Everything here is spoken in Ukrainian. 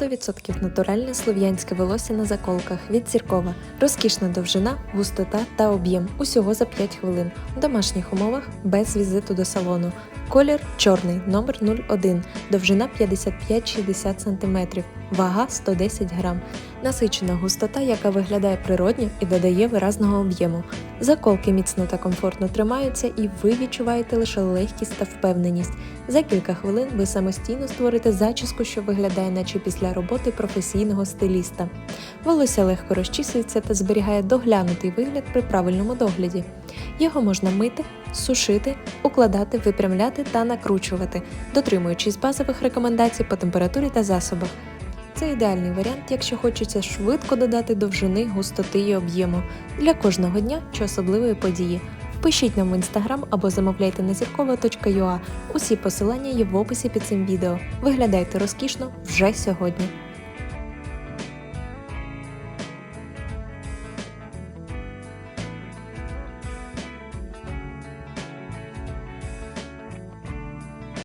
100% натуральне слов'янське волосся на заколках від зіркова, розкішна довжина, густота та об'єм усього за 5 хвилин в домашніх умовах без візиту до салону. Колір чорний, номер 01, довжина 55-60 см, вага 110 грам. Насичена густота, яка виглядає природньо і додає виразного об'єму. Заколки міцно та комфортно тримаються, і ви відчуваєте лише легкість та впевненість. За кілька хвилин ви самостійно створите зачіску, що виглядає, наче після роботи професійного стиліста. Волосся легко розчісується та зберігає доглянутий вигляд при правильному догляді. Його можна мити, сушити, укладати, випрямляти та накручувати, дотримуючись базових рекомендацій по температурі та засобах. Це ідеальний варіант, якщо хочеться швидко додати довжини, густоти і об'єму для кожного дня чи особливої події. Пишіть нам в інстаграм або замовляйте на зіркова.ua. Усі посилання є в описі під цим відео. Виглядайте розкішно вже сьогодні.